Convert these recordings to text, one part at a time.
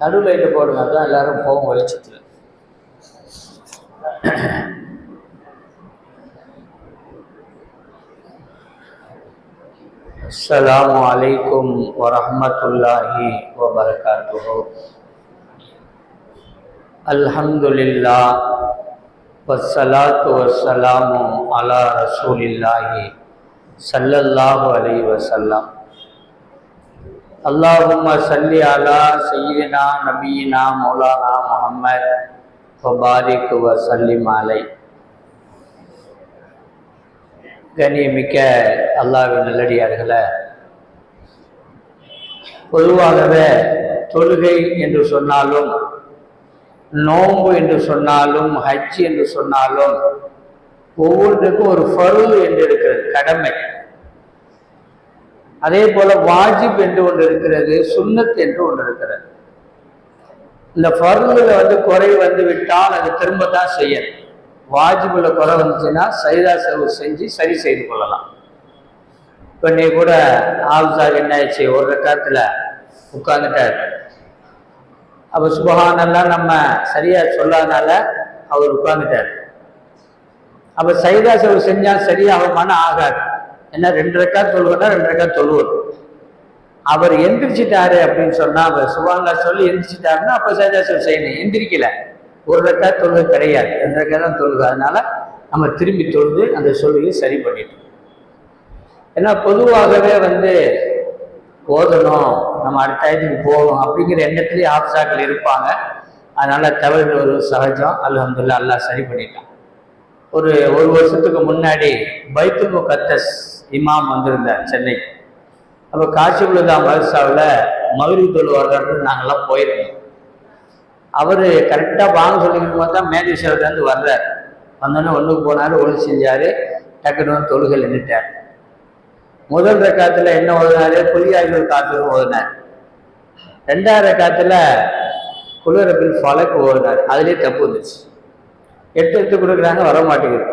நடுவில் லைட்டு போடுங்க அதான் எல்லாரும் போகும் வெளிச்சத்தில் السلام عليكم ورحمة الله وبركاته الحمد لله والصلاة والسلام على رسول الله صلى الله عليه وسلم அல்லாஹும் சல்லி அலா சையீனா நபீனா மௌலானா முகமது வபாரிக் வ சல்லி மாலை கண்ணியமிக்க அல்லாவின் நல்லடியார்களை பொதுவாகவே தொழுகை என்று சொன்னாலும் நோம்பு என்று சொன்னாலும் ஹஜ் என்று சொன்னாலும் ஒவ்வொன்றுக்கும் ஒரு ஃபருள் என்று இருக்கிறது கடமை. அதே போல வாஜிப் என்று ஒன்று இருக்கிறது சுண்ணத் என்று ஒன்று இருக்கிறது. இந்த ஃபருளில் வந்து குறை வந்து விட்டால் அது திரும்ப தான் செய்யணும். வாஜிபுல குறை வந்துச்சுன்னா சைதா செலவு செஞ்சு சரி செய்து கொள்ளலாம். இப்போ நீ கூட ஆல்சாக் என்ன ஆயிடுச்சு ஒரு ரக்காத்துல உட்கார்ந்துட்டார். அப்போ சுபகானெல்லாம் நம்ம சரியாக சொல்லாதனால அவர் உட்கார்ந்துட்டார். அப்போ சைதா செலவு செஞ்சால் சரியா ஆகாது. என்ன ரெண்டு ரெக்கா தொழுவனா ரெண்டு ரெக்கா தொழுவது அவர் எந்திரிச்சிட்டாரு அப்படின்னு சொன்னா அவர் சுபாங்கா சொல்லி எந்திரிச்சிட்டாருன்னா அப்போ சைதா செய்யணும். எந்திரிக்கல. ஒரு ரெக்கா தொழுகை கிடையாது. ரெண்டு ரெக்கா தான் தொழுகை அதனால நம்ம திரும்பி தொழுது அந்த சொல்லுகையை சரி பண்ணிட்டோம். ஏன்னா பொதுவாகவே வந்து போதணும் நம்ம அடுத்த இடத்துக்கு போகணும் அப்படிங்கிற எண்ணத்துலேயே ஆப்சாக்கள் இருப்பாங்க. அதனால தவறு ஒரு சகஜம். அல்ஹம்துல்லா அல்லாஹ் சரி பண்ணிட்டான். ஒரு ஒரு வருஷத்துக்கு முன்னாடி பைத்துல் முகத்தஸ் இமாம் வந்திருந்தார் சென்னை. அப்போ காசிபுல்லா மதர்சாவில் மகிழ்வு தொழுவார்கள் நாங்கள்லாம் போயிருந்தோம். அவர் கரெக்டாக வாங்க சொல்லிக்கிட்டு பார்த்தா மேதீஸ்வரத்துலேருந்து வர்றார். வந்தோடனே ஒன்றுக்கு போனார் ஒழு செஞ்சார் டக்குன்னு தொழுகை நின்றுட்டார் முதல் ரக்காத்தில் என்ன ஓதுனாரு? புலியாய்கள் காத்து ஓதுனார். ரெண்டாவது ரக்காத்தில் குளிரப்பில் ஃபலக்கு ஓதுனார். அதுலேயே தப்பு வந்துச்சு எட்டு எடுத்து கொடுக்குறாங்க வர மாட்டேங்குது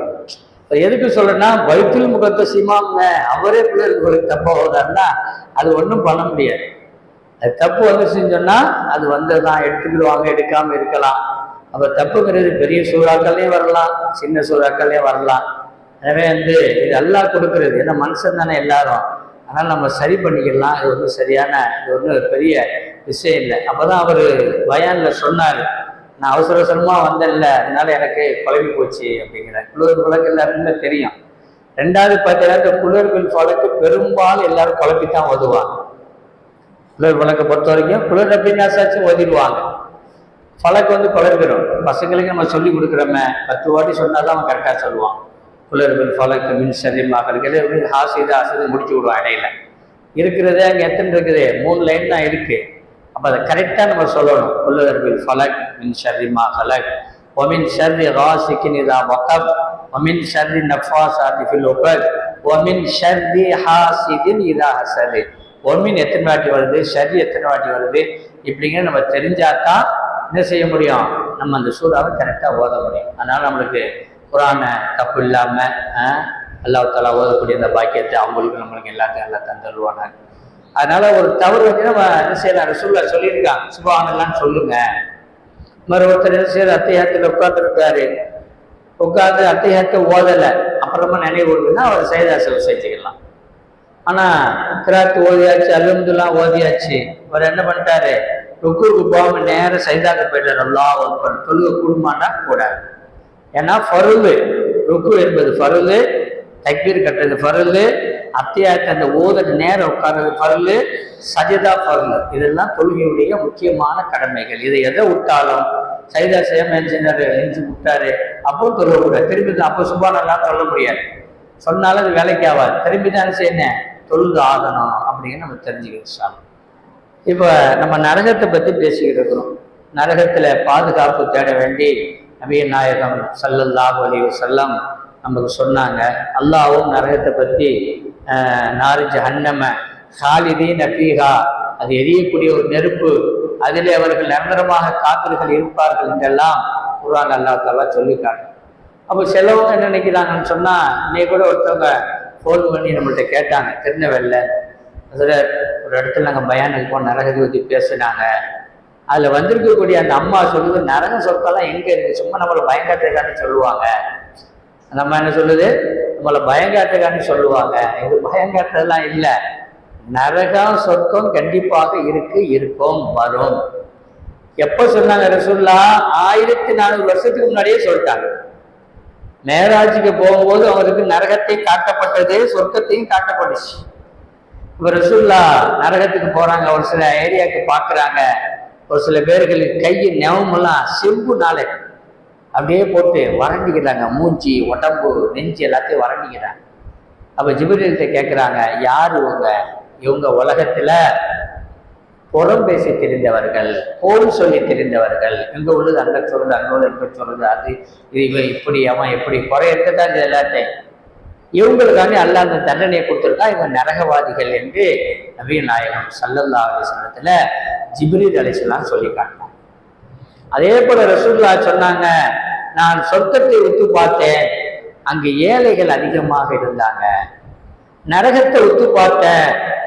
எதுக்கு சொல்றேன்னா வைத்தில் முகத்தை சிமாங்க அவரே பிள்ளைகளுக்கு தப்பா ஓதுறாருன்னா அது ஒன்றும் பண்ண முடியாது. அது தப்பு வந்து செஞ்சோம்னா அது வந்ததுதான். எடுத்துக்கிடுவாங்க எடுக்காம இருக்கலாம். அப்ப தப்புங்கிறது பெரிய சூறாக்கள்லையும் வரலாம் சின்ன சூறாக்கள்லையும் வரலாம். எனவே வந்து இது எல்லாம் கொடுக்கறது. ஏன்னா மனுஷன் தானே எல்லாரும். அதனால நம்ம சரி பண்ணிக்கலாம். இது ஒன்றும் சரியான இது ஒன்றும் பெரிய விஷயம் இல்லை. அப்பதான் அவர் பயானில் சொன்னார். நான் அவசர அவசரமா வந்தேன்ல அதனால எனக்கு குழம்பி போச்சு அப்படிங்கிற. குளிர் விளக்கு எல்லாருக்குமே தெரியும். ரெண்டாவது பார்த்தீங்கன்னா இந்த குளிர் விளக்கு பெரும்பாலும் எல்லாரும் குழப்பி தான் ஓதுவாங்க. குளிர் விளக்கை பொறுத்த வரைக்கும் குளிர் அபிநாசாச்சும் ஓதிடுவாங்க. பழக்கம் வந்து குழப்பிடும் பசங்களுக்கு நம்ம சொல்லி கொடுக்குறோமே பத்து வாட்டி சொன்னாதான் அவன் கரெக்டாக சொல்லுவான். குளிர் பழக்கு ஃபலக்கு மின் சரியமாக இருக்கிறது எப்படி ஹாசிது ஹாசிது முடிச்சு விடுவான் இடையில. இருக்கிறதே அங்கே எத்தனை இருக்குது. மூணு லைன் தான் இருக்குது அப்போ அதை கரெக்டாக நம்ம சொல்லணும். குளிர் ஃபலக் மின் ஷர்ரிமா ஹலக் ஒமின் ஷர்ரி ராசிக்கின் இதா வகப் ஒமின் ஷர்ரி நஃபாசாத்தி ஃபில் ஒபக் ஒமின் ஷர்ரி ஹாசிதின் இதா ஹசது. ஒமின் எத்தனை வாட்டி வருது? ஷர்ரி எத்தனை வாட்டி வருது? இப்படிங்கிற நம்ம தெரிஞ்சாதான் என்ன செய்ய முடியும்? நம்ம அந்த சூறாவை கரெக்டாக ஓத முடியும். அதனால் நம்மளுக்கு குரானை தப்பு இல்லாமல் அல்லாஹ் தாலா ஓதக்கூடிய அந்த பாக்கியத்தை அவங்களுக்கு நம்மளுக்கு எல்லாத்தையும் எல்லாம் தந்துடுவாங்க அதனால ஒரு தவறு வந்து நம்ம என்ன செய்யலாம்? ரசூல்லா சொல்லியிருக்கான் சுபானெல்லாம் சொல்லுங்க. மறு ஒருத்தர் என்ன செய்யற அத்தையாத்தில் உட்கார்ந்துருக்காரு. உட்காந்து அத்தையாத்தை ஓதலை. அப்புறமா நினைவு வருதுன்னா அவர் சைதாசல் செஞ்சுக்கலாம். ஆனால் கிராத்து ஓதியாச்சு அலுந்துலாம் ஓதியாச்சு. அவர் என்ன பண்ணிட்டாரு? ருக்குக்கு போகாம நேரம் சைதாக்க போயிட்டார். அல்லா ஒருப்பர் தொழுக குடும்பம்னா கூடாது ஏன்னா ஃபருவு ருக்கு என்பது ஃபருளு தக்பீர் கட்டுறது ஃபருளு அத்தியாயத்தை அந்த ஓதுற நேரம் உட்கார்றது பரலு சஜிதா ஃபருளு இதெல்லாம் தொழுகையுடைய முக்கியமான கடமைகள். இதை எதை விட்டாலும் சைதா சேம எஞ்சினாரு எஞ்சி விட்டாரு அப்போ தொழுவக்கூடாது திரும்பி தான் அப்போ சுபானெல்லாம் சொல்ல முடியாது. சொன்னாலும் அது வேலைக்கு ஆகாது. திரும்பி தான் செய்யணும்? தொழுது ஆகணும் அப்படின்னு நம்ம தெரிஞ்சுக்கிறோம் இப்போ நம்ம நரகத்தை பற்றி பேசிக்கிட்டு இருக்கிறோம். நரகத்தில் பாதுகாப்பு தேட வேண்டி நபிய நாயகம் சல்லல்லாஹ் அலி செல்லம் நமக்கு சொன்னாங்க. அல்லாவும் நரகத்தை பற்றி நாரிஜ் ஜஹன்னம ஹாலிதி நபீகா அது எரியக்கூடிய ஒரு நெருப்பு அதிலே அவர்கள் நிரந்தரமாக காத்திர்கள் இருப்பார்கள் என்றெல்லாம் குர்ஆன் அல்லா தாலா சொல்லியிருக்காங்க. அப்போ செலவங்க என்ன நினைக்கிறாங்கன்னு சொன்னால் இன்னைக்கு கூட ஒருத்தவங்க ஃபோன் பண்ணி நம்மள்கிட்ட கேட்டாங்க. திருநெல்வேலியில் அதில் ஒரு இடத்துல நாங்கள் பயானுக்கு போன நரகத்தை பற்றி பேசுனாங்க. அதில் வந்திருக்கக்கூடிய அந்த அம்மா சொல்லுவது நரக சொற்கெல்லாம் எங்கே இருக்குது சும்மா நம்மளை பயங்காட்டுறதுக்காண்டி சொல்லுவாங்க. நம்ம என்ன சொல்லுது? நம்மளை பயங்காட்டுக்கான்னு சொல்லுவாங்க. இது பயங்காட்டுறதெல்லாம் இல்லை. நரகம் சொர்க்கம் கண்டிப்பாக இருக்கு இருக்கும் வரும். எப்போ சொன்னாங்க ரசுல்லா? ஆயிரத்தி நானூறு வருஷத்துக்கு முன்னாடியே சொல்லிட்டாங்க. மேராஜுக்கு போகும்போது அவருக்கு நரகத்தை காட்டப்பட்டது சொர்க்கத்தையும் காட்டப்பட்டுச்சு. இப்போ ரசுல்லா நரகத்துக்கு போறாங்க. ஒரு சில ஏரியாவுக்கு பார்க்குறாங்க. ஒரு சில பேர்களுக்கு கை நெவமெல்லாம் செம்பு நாளை. அப்படியே போட்டு வறண்டிக்கிறாங்க. மூஞ்சி உடம்பு நெஞ்சு எல்லாத்தையும் வறண்டிக்கிறாங்க. அப்போ ஜிபிரில்கிட்ட கேட்குறாங்க யார் இவங்க இவங்க உலகத்தில் புறம் பேசி தெரிந்தவர்கள் போல் சொல்லி தெரிந்தவர்கள். இங்கே உள்ளது அங்க சொல்லுது அங்கே உள்ளது இங்க அது இது இவன் இப்படி அவன் எப்படி குறை இருக்கத்தான் இது எல்லாத்தையும். இவங்களுக்காண்டி அல்ல அந்த தண்டனையை கொடுத்துருக்கா இவங்க நரகவாதிகள் என்று நவீன நாயகம் சல்லல்லா அலிஸ்லத்துல ஜிப்ரீல் அலிஸ்லாம் சொல்லி காட்டினான் அதே போல ரசூல்லா சொன்னாங்க நான் சொர்க்கத்தை உத்து பார்த்தேன் அங்கு ஏழைகள் அதிகமாக இருந்தாங்க. நரகத்தை உத்து பார்த்த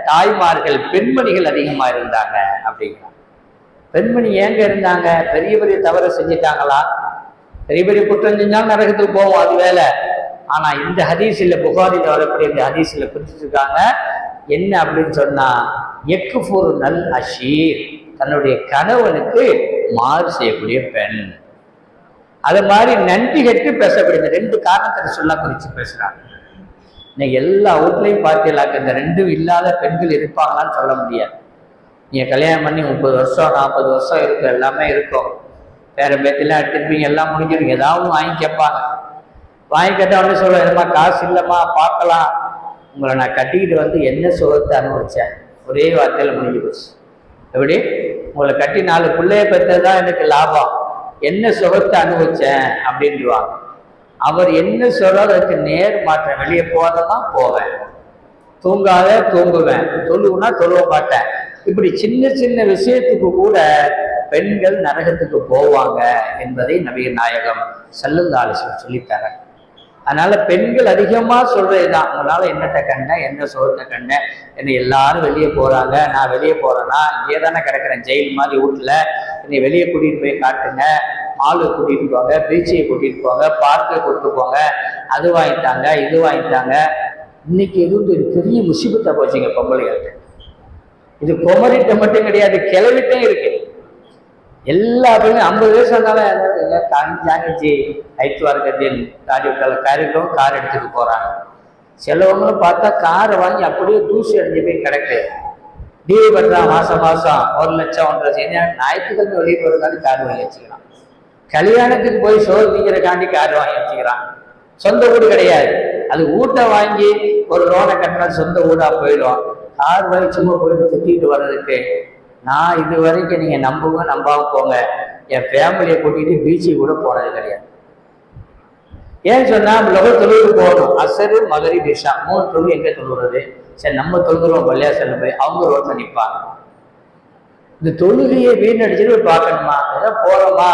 தாய்மார்கள் பெண்மணிகள் அதிகமாக இருந்தாங்க அப்படிங்கிறாங்க. பெண்மணி ஏங்க இருந்தாங்க? பெரிய பெரிய தவறு செஞ்சிட்டாங்களா? பெரிய பெரிய குற்றம் செஞ்சாலும் நரகத்துக்கு போவோம் அது வேலை. ஆனா இந்த ஹதீஸில் புகாரில் வரக்கூடிய இந்த ஹதீஸில் குறிச்சிருக்காங்க என்ன அப்படின்னு சொன்னா எக்குஃபூர் நல் அஷீர். தன்னுடைய கணவனுக்கு மாறு செய்யக்கூடிய பெண். அது மாதிரி நன்றி கட்டு பேசக்கூடிய இந்த ரெண்டு காரணத்தை சொல்ல குறித்து பேசுகிறாங்க இன்னைக்கு எல்லா வீட்லையும் பார்த்தீங்களாக்க இந்த ரெண்டும் இல்லாத பெண்கள் இருப்பாங்களான்னு சொல்ல முடியாது. நீங்கள் கல்யாணம் பண்ணி முப்பது வருஷம் நாற்பது வருஷம் இருக்கும் எல்லாமே இருக்கும். வேறு பேத்திலாம் எடுத்துருப்பீங்க எல்லாம் முடிஞ்சிருக்கும் ஏதாவது வாங்கி கேட்பாங்க. வாங்கி கேட்டால் ஒன்று சொல்ல என்னம்மா காசு இல்லைம்மா பார்க்கலாம். உங்களை நான் கட்டிக்கிட்டு வந்து என்ன சுகத்தை அனுபவிச்சேன்? ஒரே வார்த்தையில் முடிஞ்சு போச்சு. எப்படி? உங்களை கட்டி நாலு பிள்ளைய பெற்றது தான் எனக்கு லாபம். என்ன சுகத்தை அனுபவிச்சேன் அப்படின்டுவாங்க அவர் என்ன சொல்றாரோ அதுக்கு நேர் மாற்றம். வெளியே போகாதமா போவேன். தூங்காத தூங்குவேன். தொழுவுனா தொழுவ மாட்டேன். இப்படி சின்ன சின்ன விஷயத்துக்கு கூட பெண்கள் நரகத்துக்கு போவாங்க என்பதை நபிகள் நாயகம் செல்லுந்தாலிசன் சொல்லித்தரேன் அதனால பெண்கள் அதிகமா சொல்றதுதான். உங்களால என்னத்தை கண்ட என்ன சோகத்தை கண்ட என்னை எல்லாரும் வெளியே போறாங்க நான் வெளியே போறேன்னா இங்கே தானே கிடக்குறேன் ஜெயில் மாதிரி வீட்டுல என்னை வெளியே கூட்டிட்டு போய் காட்டுங்க. மாலுக்கு கூட்டிட்டு போங்க பீச்சை கூட்டிட்டு போங்க பார்க்கை கூட்டிட்டு போங்க. அது வாங்கிட்டாங்க இது வாங்கிட்டாங்க. இன்னைக்கு எதுவும் ஒரு பெரிய முசிபத்தை போச்சுங்க பொம்பளையாட்டு இது குமரிட்ட மட்டும் கிடையாது கிளவிட்டும் இருக்கு. எல்லா பேரும் ஐம்பது வயசு வந்தாலும் ஜாங்கிச்சு ஐத்து வர்க்கத்தில் காடி விட்டால காரிக்கும் கார் எடுத்துட்டு போகிறாங்க சிலவங்களும் பார்த்தா காரை வாங்கி அப்படியே தூசி அடைஞ்சு போய் கிடக்கு. டிவி கட்டுறான் மாதம் மாதம் ஒரு லட்சம் ஒன்றரை லட்சம். ஞாயிற்றுக்கிழமை வெளியே போகிறதுக்காண்டி கார் வாங்கி வச்சுக்கிறான். கல்யாணத்துக்கு போய் சோறு திங்கிறக்காண்டி கார் வாங்கி வச்சுக்கிறான். சொந்த வீடு கிடையாது. அது வீட்டை வாங்கி ஒரு லோனை கட்டினா சொந்த வீடாக போயிடும். கார் வாங்கி சும்மா போயிட்டு சுற்றிட்டு வர்றதுக்கு நான் இது வரைக்கும் நீங்கள் நம்புங்க நம்பாமல் போங்க. என் ஃபேமிலியை கூட்டிகிட்டு பீச்சுக்கு கூட போனது கிடையாது. ஏன் சொன்னால் லோக தொழுகு போகணும். அசரு மகரி திஷா. மூணு தொழுகு எங்கே தொழுகிறது சரி நம்ம தொழுகிறோம் பள்ளியாசல்ல போய் அவங்க ரோட்ல நிற்பாங்க இந்த தொழுகையை வீணடிச்சுட்டு போய் பார்க்கணுமா? ஏதோ போகிறோமா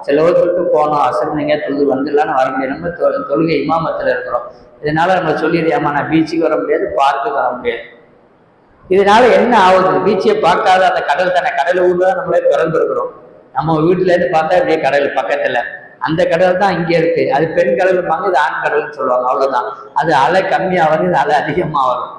சில சொல்லிட்டு போனோம் அசர் நீங்கள் தொழுது வந்துடலான்னு வர முடியாது. நம்ம தொ- தொழுகை இமாமத்தில் இருக்கிறோம். இதனால் நம்ம சொல்லிடுறியாமா நான் பீச்சுக்கு வர முடியாது பார்க்குக்கு வர முடியாது. இதனால என்ன ஆகுது? பீச்சை பார்க்காத அந்த கடல் தானே. கடல் ஊர்ல தான் நம்மளே பிறந்திருக்கிறோம் நம்ம வீட்டுல இருந்து பார்த்தா இப்படியே கடல் பக்கத்துல. அந்த கடல் தான் இங்கே இருக்கு. அது பெண் கடல்பாங்க இது ஆண் கடல்னு சொல்லுவாங்க. அவ்வளவுதான். அது அலை கம்மியாக வரும் இது அலை அதிகமா வரும்.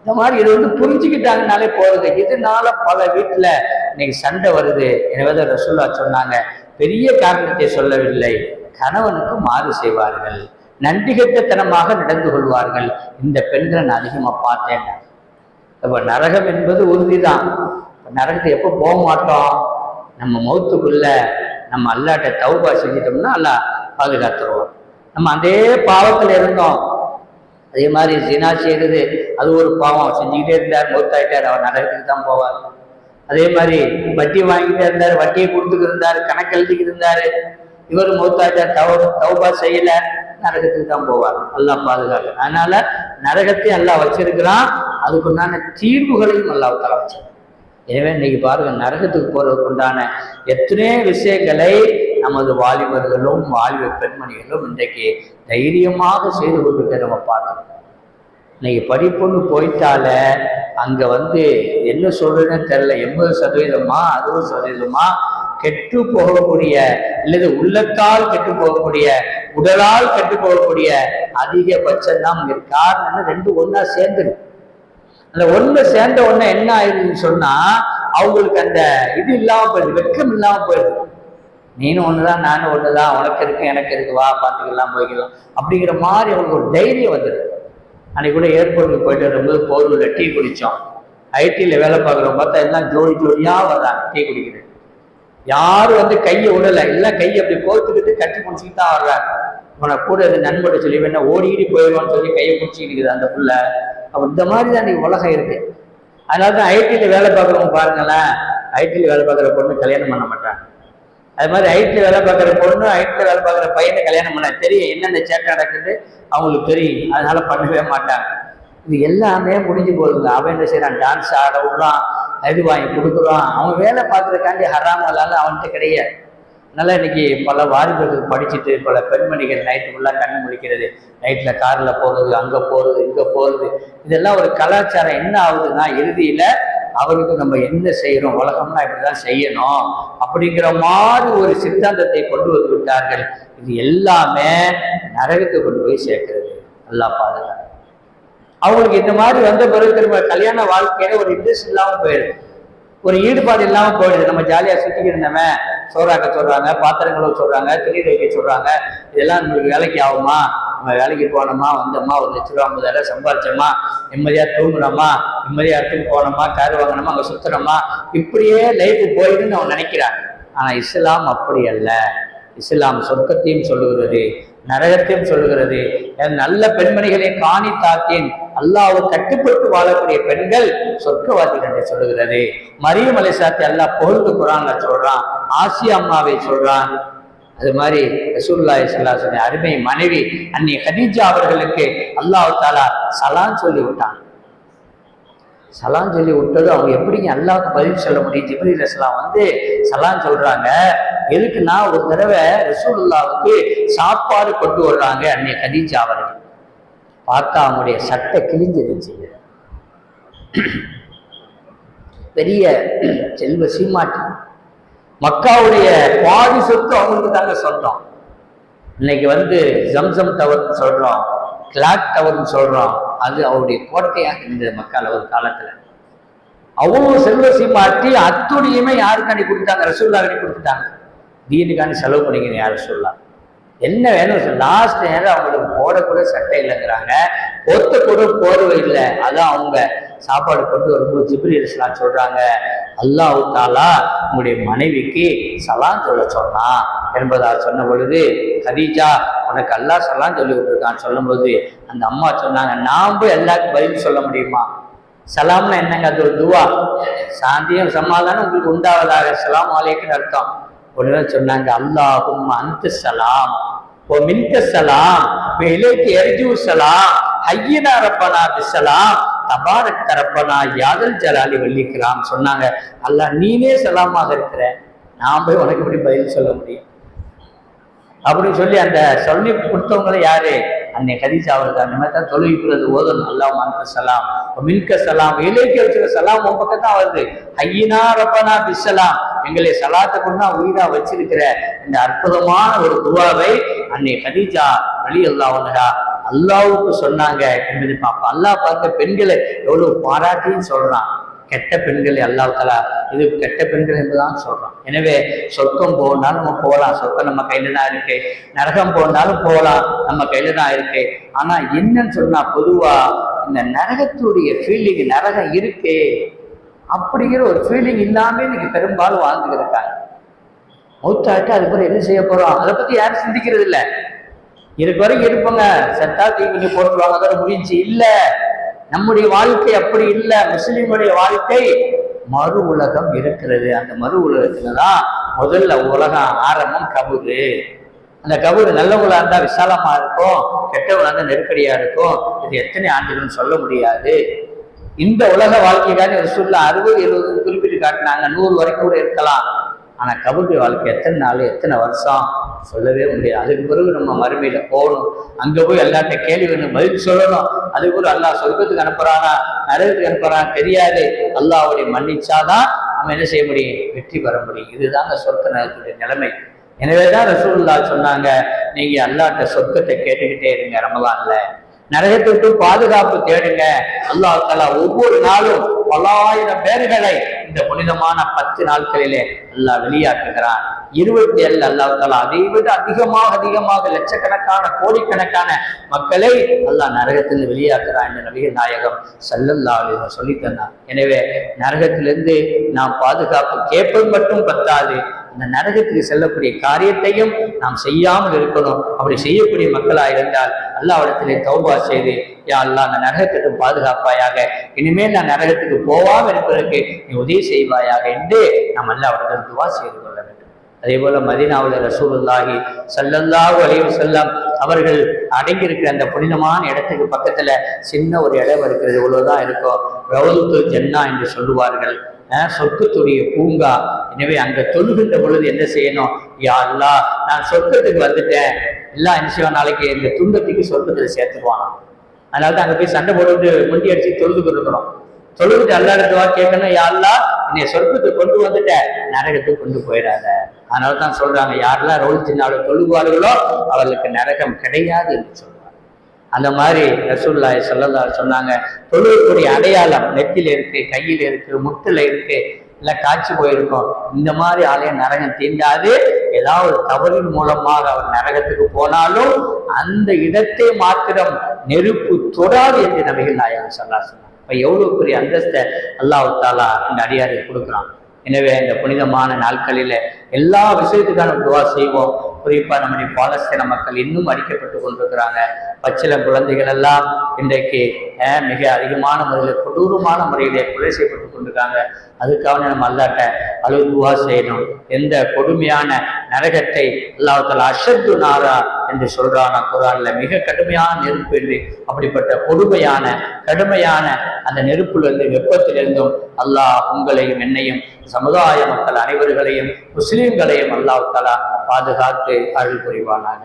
இந்த மாதிரி இது வந்து புரிஞ்சுக்கிட்டாங்கனாலே போறது இதனால பல வீட்டுல இன்னைக்கு சண்டை வருது. எனவே ரசுல்லா ரசூல்லா சொன்னாங்க பெரிய காரணத்தை சொல்லவில்லை. கணவனுக்கு மாறு செய்வார்கள். நன்றிகட்டத்தனமாக நடந்து கொள்வார்கள். இந்த பெண்களை நான் அதிகமாக பார்த்தேன். அப்போ நரகம் என்பது உறுதிதான். தான் நரகத்தை எப்போ போக மாட்டோம்? நம்ம மௌத்துக்குள்ள நம்ம அல்லாட்ட தௌபா செஞ்சிட்டோம்னா அல்லா பாதுகாத்துருவோம் நம்ம அதே பாவத்தில் இருந்தோம். அதே மாதிரி ஜினா செய்கிறது அது ஒரு பாவம். செஞ்சுக்கிட்டே இருந்தார் மௌத்தாயிட்டார் அவர் நரகத்துக்கு தான் போவார். அதே மாதிரி வட்டி வாங்கிட்டே இருந்தார் வட்டியை கொடுத்துக்கிட்டு இருந்தார் கணக்கு எழுதிக்கிட்டு இருந்தார். இவர் மௌத்தாயிட்டார் தவ தௌபா செய்யல நரகத்துக்கு தான் போவார். அல்லாஹ் பாதுகாக்க. அதனால நரகத்தை எல்லாம் வச்சிருக்கிறான். அதுக்குண்டான தீர்வுகளையும் அல்லாஹ் தலா வச்சிருக்கான். எனவே இன்னைக்கு பாருங்க நரகத்துக்கு போறதுக்கு உண்டான எத்தனை விஷயங்களை நமது வாலிபர்களும் வாலிப பெண்மணிகளும் இன்றைக்கு தைரியமாக செய்து கொண்டிருக்க நம்ம பார்க்கணும். இன்னைக்கு படிப்புன்னு போயிட்டால அங்க வந்து என்ன சொல்றதுன்னு தெரியல. எண்பது சதவீதமா அறுபது சதவீதமா கெட்டு போகக்கூடிய அல்லது உள்ளத்தால் கெட்டு போகக்கூடிய உடலால் கெட்டு போகக்கூடிய அதிகபட்சம் தான் காரணம் ரெண்டு ஒன்னா சேர்ந்துடும் அந்த ஒண்ணு சேர்ந்த உடனே என்ன ஆயிடுதுன்னு சொன்னா அவங்களுக்கு அந்த இது இல்லாம போயிடுது வெட்கம் இல்லாம போயிடுது. நீனும் ஒண்ணுதான் நானும் ஒண்ணுதான் உனக்கு இருக்கு எனக்கு இருக்கு வா பார்த்துக்கலாம் போய்க்கலாம். அப்படிங்கிற மாதிரி அவங்களுக்கு ஒரு தைரியம் வந்துடுது அன்னைக்கு கூட ஏர்போர்ட்டுக்கு போயிட்டு வரும்போது போர்வில் டீ குடித்தோம் ஐடியில் வேலை பார்க்குறோம் பார்த்தா எல்லாம் ஜோடி ஜோடியாக வர்றாங்க டீ குடிக்கிறது யாரும் வந்து கையை விடலை. எல்லாம் கையை அப்படி கோர்த்துக்கிட்டு கட்டி முடிச்சுக்கிட்டு தான் வர்றாங்க உன கூட இது நண்பர்கிட்ட சொல்லி வேணா ஓடிக்கிட்டு போயிடுவான்னு சொல்லி கையை பிடிச்சிக்கிட்டு அந்த புள்ள. அப்போ இந்த மாதிரி தான் இன்னைக்கு உலகம் இருக்கு. அதனால தான் ஐடியில் வேலை பார்க்குறவங்க பாருங்களேன். ஐடியில் வேலை பார்க்குற பொண்ணு கல்யாணம் பண்ண மாட்டாங்க. அது மாதிரி ஐடியில் வேலை பார்க்குற பொண்ணு ஐடியில் வேலை பார்க்குற பையனை கல்யாணம் பண்ண தெரியும். என்னென்ன சேட்டை நடக்குது அவங்களுக்கு தெரியும். அதனால பண்ணவே மாட்டாங்க. இது எல்லாமே முடிஞ்சு போகுதுங்க. அவன் என்ன செய்யறான்? டான்ஸ் ஆட இது வாங்கி கொடுக்குறான் அவன் வேலை பார்க்கறதுக்காண்டி ஹராமலால அவன்கிட்ட கிடையாது. அதனால இன்னைக்கு பல வாலிபர்கள் படிச்சுட்டு பல பெண்மணிகள் நைட்டு ஃபுல்லாக கண்ணு முடிக்கிறது நைட்டில் காரில் போகிறது அங்கே போகிறது இங்கே போகிறது இதெல்லாம் ஒரு கலாச்சாரம். என்ன ஆகுதுன்னா இறுதியில் அவருக்கு நம்ம என்ன செய்கிறோம் உலகம்னா இப்படி தான் செய்யணும். அப்படிங்கிற மாதிரி ஒரு சித்தாந்தத்தை கொண்டு வந்து விட்டார்கள். இது எல்லாமே நரகத்தை கொண்டு போய் சேர்க்கிறது. நல்லா பாதுகாப்பு அவங்களுக்கு இந்த மாதிரி வந்த பிறகு திரும்ப கல்யாண வாழ்க்கையில ஒரு இன்ட்ரெஸ்ட் இல்லாம போயிடுது. ஒரு ஈடுபாடு இல்லாம போயிடுது. நம்ம ஜாலியா சுத்திக்கிட்டு இருந்தவன் சோறாக்க சொல்றாங்க பாத்திரங்களும் சொல்றாங்க துணி வைக்க சொல்றாங்க. இதெல்லாம் நம்மளுக்கு வேலைக்கு ஆகுமா? நம்ம வேலைக்கு போனோமா? வந்தோமா? ஒரு லட்ச ரூபா ஐம்பதாயிரம் சம்பாரிச்சோமா? நிம்மதியா தூங்கினோமா? நிம்மதியா இடத்துக்கு போனோமா? கார் வாங்கினோமா? அங்க சுத்தினோமா? இப்படியே லைஃப் போயிடுன்னு அவன் நினைக்கிறான் ஆனா இஸ்லாம் அப்படி அல்ல. இஸ்லாம் சொர்க்கத்தையும் சொல்லுகிறது நரகத்தையும் சொல்லுகிறது. நல்ல பெண்மணிகளை காணி தாத்தேன் அல்லாவை கட்டுப்பட்டு வாழக்கூடிய பெண்கள் சொர்க்கவாதிகள் என்று சொல்லுகிறது. மரியம் அலிசாத்தி அல்லாஹ் புகழ்ந்து குரான் சொல்றான் ஆசியா அம்மாவை சொல்றான். அது மாதிரி ரசூல்லாய் சொல்லாசனை அருமை மனைவி அன்னி ஹதீஜா அவர்களுக்கு அல்லாஹ் தாலா சலான் சொல்லி விட்டான். சலான் சொல்லி விட்டது அவங்க எப்படிங்க அல்லாவுக்கு பதில் சொல்ல முடியும்? ஜிப்ரீல் அஸ்லாம் வந்து சலான் சொல்றாங்க. எதுக்குன்னா ஒரு தடவை ரசூல்லாவுக்கு சாப்பாடு கொண்டு வர்றாங்க அன்னை ஹதீஜா அவர்கள். பார்த்தா அவனுடைய சட்டை கிழிஞ்சிருச்சு பெரிய செல்வ சீமாட்டி. மக்காவுடைய பாதி சொத்து அவங்களுக்கு தாங்க சொல்றோம் இன்னைக்கு வந்து ஜம்சம் டவர்னு சொல்றோம் கிளாக் டவர்னு சொல்றோம். அது அவருடைய கோட்டையாக இருந்தது மக்கள் ஒரு காலத்துல. அவ்வளவு செல்வ சீமாட்டி அத்துடையுமே யாருக்காண்டி கொடுத்தாங்க? ரசூல்லாக்காண்டி கொடுத்துட்டாங்க. தீனுக்காண்டி செலவு பண்ணிக்கிறேன் யார் சொல்லலாம் என்ன வேணும்? லாஸ்ட் நேரம் அவங்களுக்கு போட கூட சட்டை இல்லைங்கிறாங்க. ஒத்த கூட போர்வை இல்லை. அதான் அவங்க சாப்பாடு கொண்டு வரும்போது ஜிப்ரி இஸ்லாம் சொல்றாங்க. அல்லாஹ் தாலா உங்களுடைய மனைவிக்கு சலான் சொல்ல சொன்னான் என்பதா சொன்ன பொழுது கதீஜா உனக்கு அல்லாஹ் சலான் சொல்லி விட்டுருக்கான்னு சொல்லும்போது அந்த அம்மா சொன்னாங்க நாம் போய் எல்லாருக்கும் பதில் சொல்ல முடியுமா? சலாம்னா என்னங்க அது? ஒரு துவா. சாந்தியும் சமாதானம் உங்களுக்கு உண்டாவதாக. சலாம் அலைக்குன்னு அர்த்தம். உடனே சொன்னாங்க அல்லாஹும் அந்த சலாம். ஓ மின்க சலாம். இலைக்கு எரிஜு சலாம். ஐயனா ரப்பனா பிசலாம் தபாரக் தரப்பனா யாதல் ஜலாலி வள்ளிக்கலாம் சொன்னாங்க அல்லாஹ் நீனே சலாமாக இருக்கிற. நான் போய் உனக்கு எப்படி பதில் சொல்ல முடியும்? அப்படின்னு சொல்லி அந்த சொல்லி கொடுத்தவங்கள யாரு? அன்னை கதீஜா அவர்கள் அந்த மாதிரி தான் தொழுவிக்கிறது ஓதணும் அல்லாஹ் மன்க சலாம். மின்க சலாம். இலைக்கு வச்சுக்க சலாம் உன் பக்கம் தான் வருது. ஐயனா ரப்பனா பிசலாம் எங்களை சலாத்தை கொண்டு உயிரா வச்சிருக்கிற இந்த அற்புதமான ஒரு துவாவை அன்னை கதீஜா வழி அல்லாஹா அல்லாவுக்கு சொன்னாங்க என்பது பார்ப்போம். அல்லாஹ் பார்க்க பெண்களை எவ்வளவு பாராட்டின்னு சொல்றான். கெட்ட பெண்கள் அல்லாஹ் தலா இது கெட்ட பெண்கள் என்றுதான் சொல்றான். எனவே சொர்க்கம் போனாலும் நம்ம போகலாம். சொர்க்கம் நம்ம கையில தான் இருக்கு. நரகம் போனாலும் போகலாம். நம்ம கையில தான் இருக்கு. ஆனா என்னன்னு சொன்னா பொதுவா இந்த நரகத்துடைய ஃபீலிங் நரகம் இருக்கே. அப்படிங்கிற ஒரு ஃபீலிங் இல்லாமல் இன்னைக்கு பெரும்பாலும் வாழ்ந்துட்டு இருக்காங்க. மௌத்தாட்டு அதுக்கப்புறம் என்ன செய்ய போறோம்? அதை பத்தி யாரும் சிந்திக்கிறது இல்ல. இருக்கு வரைக்கும் இருப்போங்க. செத்தா தீ போட்டுருவாங்க. அதோட முடிஞ்சு இல்ல. நம்முடைய வாழ்க்கை அப்படி இல்ல. முஸ்லீமுடைய வாழ்க்கை மறு உலகம் இருக்கிறது. அந்த மறு உலகத்துல தான் முதல்ல உலகம் ஆரம்பம் கபுரு. அந்த கபூர் நல்லவங்களா இருந்தா விசாலமா இருக்கும். கெட்டவங்களா இருந்தா நெருக்கடியா இருக்கும். இது எத்தனை ஆண்டுகள்னு சொல்ல முடியாது. இந்த உலக வாழ்க்கைக்கான ரசூல்லா அறுபது எழுபது குறிப்பிட்டு காட்டினாங்க. நூறு வரைக்கும் கூட இருக்கலாம். ஆனால் கபடி வாழ்க்கை எத்தனை நாள் எத்தனை வருஷம்? சொல்லவே முடியாது. அதுக்கு பிறகு நம்ம மறுமையில போகணும். அங்கே போய் எல்லார்ட்ட கேள்வி வேணும் பதில் சொல்லணும். அதுக்கு பிறகு அல்லாஹ் சொர்க்கத்துக்கு அனுப்புறானா? நரகத்துக்கு அனுப்புறானா? தெரியாது. அல்லாவுடைய மன்னிச்சாதான் நம்ம என்ன செய்ய முடியும்? வெற்றி பெற முடியும். இதுதாங்க சொர்க்க நரகத்துடைய நிலைமை. எனவே தான் ரசூல்லா சொன்னாங்க நீங்கள் அல்லாட்ட சொர்க்கத்தை கேட்டுக்கிட்டே இருங்க ரமலான்ல. நரகத்திற்கு பாதுகாப்பு தேடுங்க. அல்லாஹ் தலா ஒவ்வொரு நாளும் பல்லாயிரம் பேர்களை இந்த புனிதமான பத்து நாட்களிலே அல்லாஹ் வெளியாக்குகிறான். இருபத்தி ஏழு அல்லாஹ் தாலா அதை விட அதிகமாக அதிகமாக லட்சக்கணக்கான கோடிக்கணக்கான மக்களை அல்லாஹ் நரகத்திலிருந்து வெளியாக்குறான் என்ற நபிகள் நாயகம் செல்லல்லா அலைஹி சொல்லி எனவே நரகத்திலிருந்து நாம் பாதுகாப்பு கேட்பது மட்டும் பத்தாது. இந்த நரகத்துக்கு செல்லக்கூடிய காரியத்தையும் நாம் செய்யாமல் இருக்கணும். அப்படி செய்யக்கூடிய மக்களாக இருந்தால் அல்லாவிடத்திலே தௌபா செய்து யா அல்லா அந்த நரகத்திற்கு பாதுகாப்பாயாக. இனிமேல் நான் நரகத்துக்கு போகாமல் இருப்பதற்கு நீ உதவி செய்வாயாக என்று நாம் அல்லாவிடத்தில் துவா செய்து அதே போல மதினாவில் ரசூலுல்லாஹி ஸல்லல்லாஹு அலைஹி செல்லம் அவர்கள் அடங்கியிருக்கிற அந்த புனிதமான இடத்துக்கு பக்கத்துல சின்ன ஒரு இடம் இருக்கிறது. இவ்வளவுதான் இருக்கும் ரவுத்து ஜன்னா என்று சொல்லுவார்கள். சொர்க்கத்துடைய பூங்கா. எனவே அங்க தொழுகின்ற பொழுது என்ன செய்யணும்? யா நான் சொர்க்கத்துக்கு வந்துட்டேன். எல்லாம் என்ன நாளைக்கு இந்த துன்பத்துக்கு சொர்க்கத்தில் சேர்த்துக்குவான் அதனால தான் அங்கே போய் சண்டை போட்டு முண்டி அடிச்சு தொழுது இருக்கிறோம் தொழுதுட்டு அல்லாடத்துவா கேட்கணும் யா அல்லாஹ் என்னை சொர்க்கத்துக்கு கொண்டு வந்துட்ட. நரகத்துக்கு கொண்டு போயிடாத. அதனால தான் சொல்றாங்க யாரெல்லாம் ரோல் தின்னாலும் தொழுவார்களோ அவர்களுக்கு நரகம் கிடையாது என்று சொல்றாங்க. அந்த மாதிரி ரசூல்லாய் சொல்லலா சொன்னாங்க தொழுகக்கூடிய அடையாளம் நெத்தில இருக்கு கையில் இருக்கு முட்டில் இருக்கு இல்லை காய்ச்சி போயிருக்கும். இந்த மாதிரி ஆலய நரகம் தீண்டாது. ஏதாவது ஒரு தவறின் மூலமாக அவர் நரகத்துக்கு போனாலும் அந்த இடத்தை மாத்திரம் நெருப்பு தொடாது என்று நபிகள் நாயகம் சொல்லா சொன்னார் இப்போ எவ்வளோ பெரிய அந்தஸ்தை அல்லாஹ் தாலா இந்த அடியாருக்கு கொடுக்குறான். எனவே இந்த புனிதமான நாட்களில் எல்லா விஷயத்துக்கான துவா செய்வோம். குறிப்பா நம்முடைய பாலஸ்தீன மக்கள் இன்னும் அடிக்கப்பட்டு கொண்டிருக்கிறாங்க. பச்சில குழந்தைகள் எல்லாம் இன்றைக்கு மிக அதிகமான முறையில் கொடூரமான முறையிலே கொலை செய்யப்பட்டு கொண்டிருக்காங்க. அதுக்காக நம்ம அல்லாட்ட அழுதுவா துவா செய்யணும். எந்த கொடுமையான நரகத்தை அல்லாஹால அஷத்து நாரா என்று சொல்றான் குரான்ல மிக கடுமையான நெருப்பு என்று. அப்படிப்பட்ட கொடுமையான கடுமையான அந்த நெருப்பிலிருந்து வெப்பத்திலிருந்தும் அல்லாஹ் உங்களையும் என்னையும் சமுதாய மக்கள் அனைவர்களையும் முஸ்லீம்களையும் அல்லாஹ் தலா பாதுகாத்து அருள் புரிவானாக.